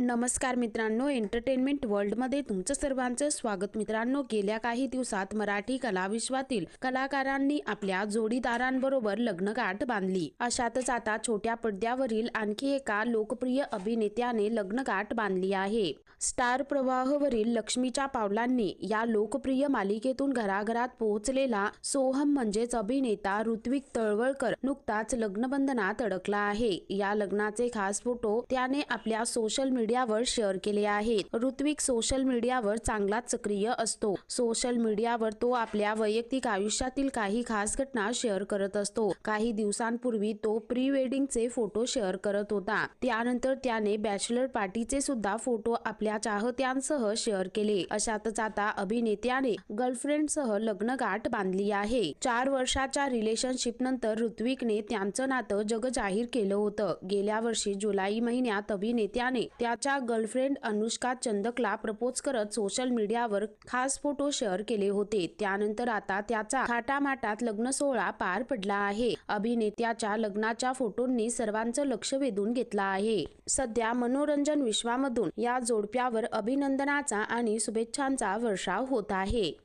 नमस्कार मित्रांनो एंटरटेनमेंट वर्ल्डमध्ये तुमचं सर्वांचं स्वागत. मित्रांनो गेल्या काही दिवसात मराठी कलाविश्वातील कलाकारांनी आपल्या जोडीदारांबरोबर लग्नगाठ बांधली. अशातच आता छोट्या पडद्यावरील आणखी एका लोकप्रिय अभिनेत्याने लग्नगाठ बांधली आहे. स्टार प्रवाहवरील लक्ष्मीच्या पावलांनी या लोकप्रिय मालिकेतून घराघरात पोहोचलेला सोहम म्हणजेच अभिनेता ऋत्विक तळवळकर नुकताच लग्नबंधनात अडकला आहे. या लग्नाचे खास फोटो त्याने आपल्या सोशल मीडिया मीडियावर शेअर केले आहेत. ऋत्विक सोशल मीडियावर चांगलाच सक्रिय असतो. सोशल मीडियावर तो आपल्या वैयक्तिक आयुष्यातील काही खास घटना शेअर करत असतो. काही दिवसांपूर्वी तो प्री वेडिंगचे फोटो शेअर करत होता. त्यानंतर त्याने बॅचलर पार्टीचे सुद्धा फोटो आपल्या चाहत्यांसह शेअर केले. अशातच आता अभिनेत्याने गर्लफ्रेंडसह लग्नगाठ बांधली आहे. चार वर्षाच्या रिलेशनशिप नंतर ऋत्विकने त्यांचं नातं जग जाहीर केलं होतं. गेल्या वर्षी जुलै महिन्यात अभिनेत्याने त्या त्याच्या गर्लफ्रेंड अनुष्का चंदकला प्रपोज करत सोशल मीडियावर खास फोटो शेअर केले होते. त्यानंतर आता त्याचा थाटामाटात लग्न सोहळा पार पडला आहे. अभिनेत्याच्या लग्नाच्या फोटोंनी सर्वांचं लक्ष वेधून घेतलं आहे. सध्या मनोरंजन विश्वामधून या जोडप्यावर अभिनंदनाचा आणि शुभेच्छांचा वर्षाव होत आहे.